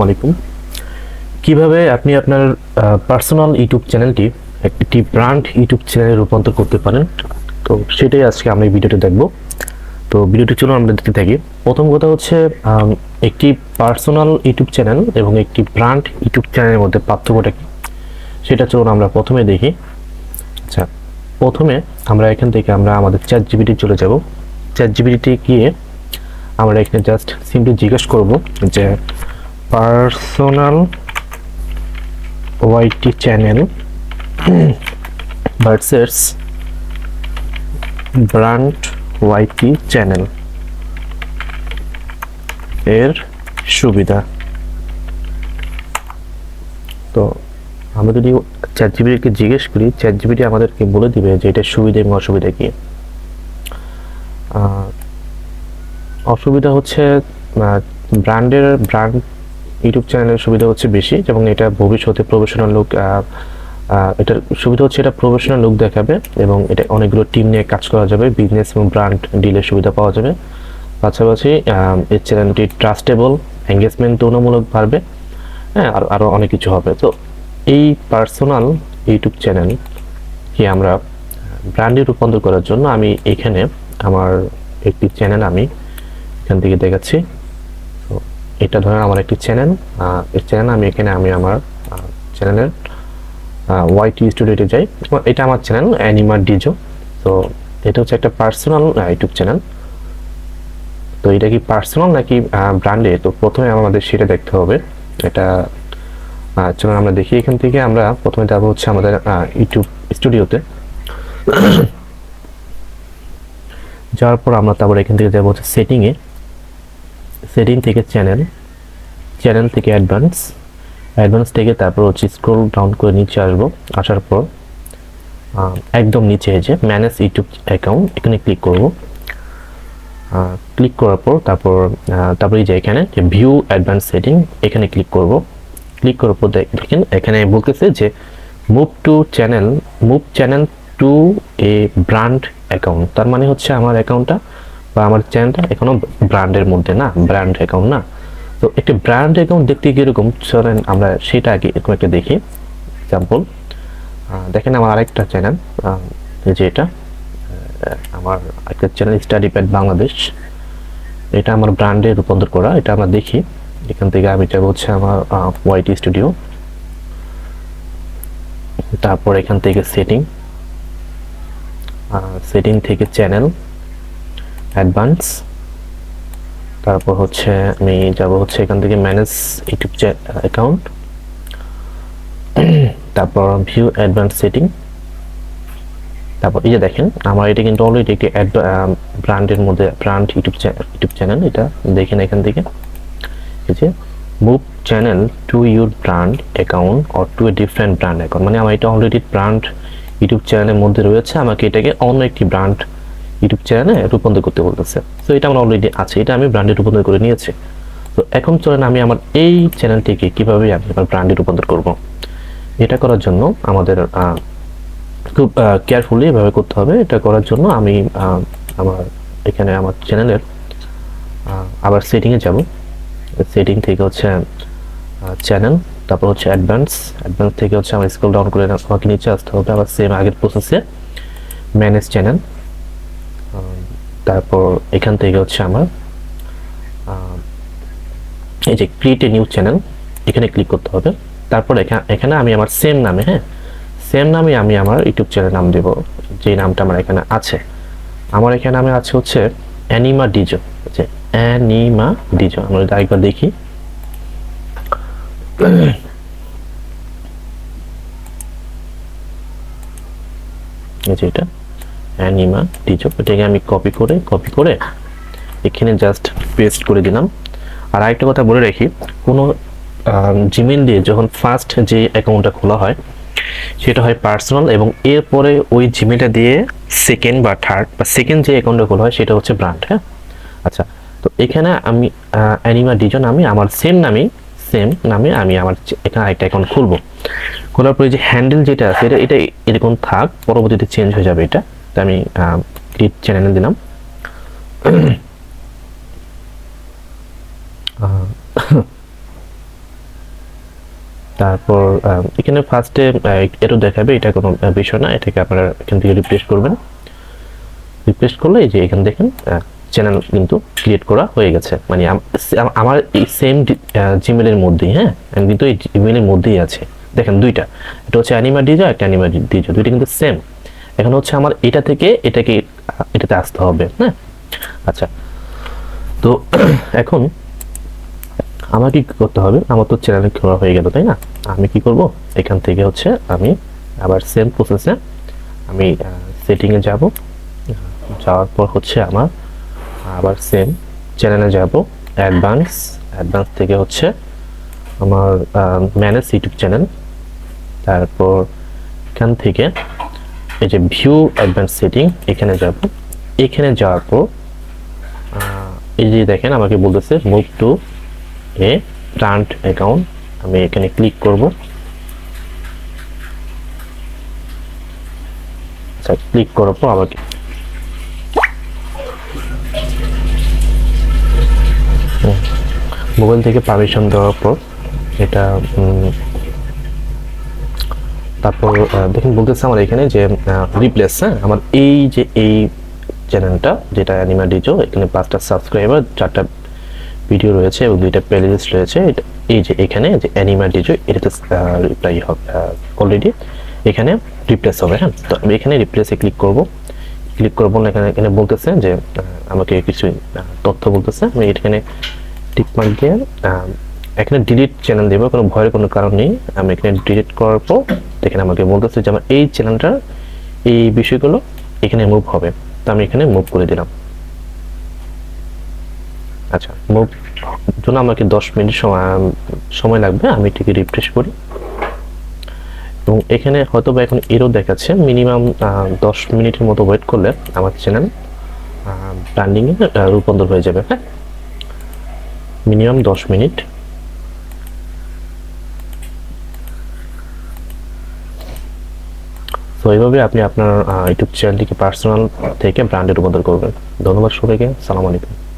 আসসালামু আলাইকুম। কীভাবে আপনি আপনার পার্সোনাল ইউটিউব চ্যানেলটি একটি ব্র্যান্ড ইউটিউব চ্যানেলে রূপান্তর করতে পারেন, তো সেটাই আজকে আমরা এই ভিডিওতে দেখব। তো ভিডিওটি চলুন আমরা দেখতে থাকি। প্রথম কথা হচ্ছে একটি পার্সোনাল ইউটিউব চ্যানেল এবং একটি ব্র্যান্ড ইউটিউব চ্যানেলের মধ্যে পার্থক্যটা কি? সেটা চলুন আমরা প্রথমে দেখি। আচ্ছা প্রথমে আমরা এখান থেকে আমরা আমাদের চ্যাট জিবিটি চলে যাব। চ্যাট জিবিটি গিয়ে আমরা এখানে জাস্ট সিম্পলি জিজ্ঞেস করব যে personal YT channel versus brand YT channel এর সুবিধা। তো আমরা যদি চ্যাট জিবিটিকে জিজ্ঞেস করি চ্যাট জিবিটি আমাদেরকে বলে দিবে যে এটার সুবিধা এবং অসুবিধা কি। অসুবিধা হচ্ছে ব্র্যান্ডের ব্র্যান্ড ইউটিউব চ্যানেলের সুবিধা হচ্ছে বেশি, এবং এটা ভবিষ্যতে প্রফেশনাল লোক এটার সুবিধা হচ্ছে এটা প্রফেশনাল লোক দেখাবে, এবং এটা অনেকগুলো টিম নিয়ে কাজ করা যাবে বিজনেস এবং ব্র্যান্ড ডিলের সুবিধা পাওয়া যাবে। পাশাপাশি এই চ্যানেলটি ট্রাস্টেবল এঙ্গেজমেন্ট তুলনামূলক বাড়বে হ্যাঁ আর আরও অনেক কিছু হবে। তো এই পার্সোনাল ইউটিউব চ্যানেল কি আমরা ব্র্যান্ডে রূপান্তর করার জন্য আমি এখানে আমার একটি চ্যানেল আমি এখান থেকে দেখাচ্ছি। এটা ধরেন আমার একটি চ্যানেল এই চ্যানেল আমি এখানে আমি আমার চ্যানেলের ওয়াইটি স্টুডিওতে যাই। এটা আমার চ্যানেল অ্যানিমা ডিজো তো এটা হচ্ছে একটা পার্সোনাল ইউটিউব চ্যানেল তো এটা কি পার্সোনাল নাকি ব্র্যান্ডে তো প্রথমে আমাদের সেটা দেখতে হবে। এটা চলুন আমরা দেখি এখান থেকে আমরা প্রথমে যাব হচ্ছে আমাদের ইউটিউব স্টুডিওতে যাওয়ার পর আমরা তারপর এখান থেকে যাব হচ্ছে সেটিংয়ে সেটিং থেকে চ্যানেল চ্যানেল থেকে অ্যাডভান্স অ্যাডভান্স থেকে তারপর হচ্ছে স্ক্রোল ডাউন করে নিচে আসব। আসার পর একদম নিচে যে ম্যানেজ ইউটিউব অ্যাকাউন্ট এখানে ক্লিক করব। ক্লিক করার পর তারপর তারপর এই যে এখানে যে ভিউ অ্যাডভান্স সেটিং এখানে ক্লিক করব। ক্লিক করার পর দেখ- দেখেন, এখানে বলতেছে যে move to channel move channel to a brand account তার মানে হচ্ছে আমার অ্যাকাউন্টটা বা আমার চ্যানেলটা এখনও ব্র্যান্ডের মধ্যে না ব্র্যান্ড অ্যাকাউন্ট না। তো একটি ব্র্যান্ড অ্যাকাউন্ট দেখতে কীরকম? চলেন আমরা সেটা আগে এরকম একটা দেখি। এক্সাম্পল দেখেন আমার আরেকটা চ্যানেল যে এটা আমার একটা চ্যানেল স্টাডি প্যাড বাংলাদেশ এটা আমার ব্র্যান্ডে রূপান্তর করা, এটা আমরা দেখি। এখান থেকে আমি যাব হচ্ছে আমার ওয়াইটি স্টুডিও তারপর এখান থেকে সেটিং সেটিং থেকে চ্যানেল অ্যাডভান্স। তারপর হচ্ছে আমি যাব হচ্ছে এখান থেকে ম্যানেজ ইউটিউব অ্যাকাউন্ট তারপর ভিউ অ্যাডভান্স সেটিং তারপর এই যে দেখেন, আমার এটা কিন্তু অলরেডি একটি ব্র্যান্ডের মধ্যে ব্র্যান্ড ইউটিউব ইউটিউব চ্যানেল এটা দেখেন এখান থেকে। এই যে move channel to your brand account or to a different brand account মানে আমার এটা অলরেডি ব্র্যান্ড ইউটিউব চ্যানেলের মধ্যে রয়েছে, আমাকে এটাকে অন্য একটি ব্র্যান্ড ইউটিউব চ্যানেলে রূপান্তর করতে বলতেছে। তো এটা আমার অলরেডি আছে, এটা আমি ব্র্যান্ডে রূপান্তর করে নিয়েছি। তো এখন চলেন আমি আমার এই চ্যানেলটিকে কীভাবে আমি আমার ব্র্যান্ডে রূপান্তর করব। এটা করার জন্য আমাদের খুব কেয়ারফুলি এভাবে করতে হবে। এটা করার জন্য আমি আমার এখানে আমার চ্যানেলের আবার সেটিংয়ে যাব। সেটিং থেকে হচ্ছে চ্যানেল তারপর হচ্ছে অ্যাডভান্স অ্যাডভান্স থেকে হচ্ছে আমার স্কুল ডাউন করে আমাকে নিচে আসতে হবে। আবার সেম আগের প্রসেসে ম্যানেজ চ্যানেল তারপর এখান থেকে হচ্ছে আমার এই যে ক্রিয়েট এ নিউ চ্যানেল এখানে ক্লিক করতে হবে। তারপর এখানে আমি আমার সেম নামে হ্যাঁ? সেম নামে আমি আমার ইউটিউব চ্যানেল নাম দেব যে নামটা আমার এখানে আছে। আমার এখানে নামে আছে হচ্ছে অ্যানিমা ডিজো যে অ্যানিমা ডিজো আমরা যদি আরেকবার দেখি। এই যে এটা। অ্যানিমা ডিজো এটাকে আমি কপি করে কপি করে এখানে জাস্ট পেস্ট করে দিলাম। আর আরেকটা কথা বলে রাখি, কোনো জিমেল দিয়ে যখন ফার্স্ট যে অ্যাকাউন্টটা খোলা হয়, সেটা হয় পার্সোনাল এবং এরপরে ওই জিমেলটা দিয়ে সেকেন্ড বা থার্ড বা সেকেন্ড যে অ্যাকাউন্টটা খোলা হয়, সেটা হচ্ছে ব্র্যান্ড হ্যাঁ? আচ্ছা তো এখানে আমি অ্যানিমা ডিজন আমি আমার সেম নামে সেম নামে আমি আমার এখানে আরেকটা অ্যাকাউন্ট খুলবো। খোলার পরে যে হ্যান্ডেল যেটা আছে, এটা এটা এরকম থাক, পরবর্তীতে চেঞ্জ হয়ে যাবে এটা। তো আমি ক্রিয়েট চ্যানেলে দিলাম। তারপর এখানে ফার্স্টে দেখাবে, এটা কোনো বিষয় না, এটাকে আপনারা এখান থেকে রিপ্লেস করবেন। রিপ্লেস করলে এই যে এখানে দেখেন চ্যানেল কিন্তু ক্রিয়েট করা হয়ে গেছে। মানে আমার এই সেম জিমেলের মধ্যেই হ্যাঁ? আমি কিন্তু এই জিমেলের মধ্যেই আছে। দেখেন দুইটা এটা হচ্ছে অ্যানিমা ডিজো একটা অ্যানিমা ডিজো দুইটা কিন্তু সেম এখন হচ্ছে আমার এটা থেকে এটাকে, এটাতে আসতে হবে হ্যাঁ? আচ্ছা। তো এখন আমার কি করতে হবে? আমার তো চ্যানেল খোলা হয়ে গেল, তাই না? আমি কি করব? এখান থেকে হচ্ছে আমি আবার সেম প্রসেসে আমি সেটিংয়ে যাব। যাওয়ার পর হচ্ছে আমার আবার সেম চ্যানেলে যাব। অ্যাডভান্স অ্যাডভান্স থেকে হচ্ছে আমার ম্যানেজ ইউটিউব চ্যানেল তারপর এখান থেকে এই যে ভিউ অ্যাডভান্স সেটিং এখানে যাব। এখানে যাওয়ার পর এই যে দেখেন, আমাকে বলতেছে move to a brand account আমি এখানে ক্লিক করব। আচ্ছা ক্লিক করার পর আমাকে মোবাইল থেকে পারমিশন দেওয়ার পর, এটা তারপর দেখুন, বলতেছে আমার এখানে যে রিপ্লেস হ্যাঁ? আমার এই যে এই চ্যানেলটা যেটা অ্যানিমা ডিজো এখানে পাঁচটা সাবস্ক্রাইবার চারটা ভিডিও রয়েছে এবং দুইটা প্লেলিস্ট রয়েছে। এই যে এখানে, যে অ্যানিমা ডিজো এটাতে রিপ্লাই হবে অলরেডি এখানে রিপ্লেস হবে হ্যাঁ? তো আমি এখানে রিপ্লেসে ক্লিক করব। ক্লিক করব না এখানে এখানে বলতেছে যে আমাকে কিছু তথ্য বলতেছে। আমি এখানে টিকমার্ক দিয়ে এখানে ডিলিট চ্যানেল দেবো, কোনো ভয়ের কোনো কারণ নেই। আমি এখানে ডিলিট করার পর এখানে আমাকে বলতেছে যে আমার এই চ্যানেলটার এই বিষয়গুলো এখানে মুভ হবে। তো আমি এখানে মুভ করে দিলাম। আচ্ছা মুভ জন্য আমাকে দশ মিনিট সময় সময় লাগবে। আমি এটিকে রিফ্রেশ করি। এবং এখানে হয়তো বা এখন এরও দেখাচ্ছে। মিনিমাম দশ মিনিটের মতো ওয়েট করলে আমার চ্যানেল ব্র্যান্ডিংয়ে রূপান্তর হয়ে যাবে। হ্যাঁ? মিনিমাম দশ মিনিট। তো এইভাবে আপনি আপনার ইউটিউব চ্যানেলটিকে পার্সোনাল থেকে ব্র্যান্ডে রূপান্তর করবেন। ধন্যবাদ সবাইকে। সালাম আলাইকুম।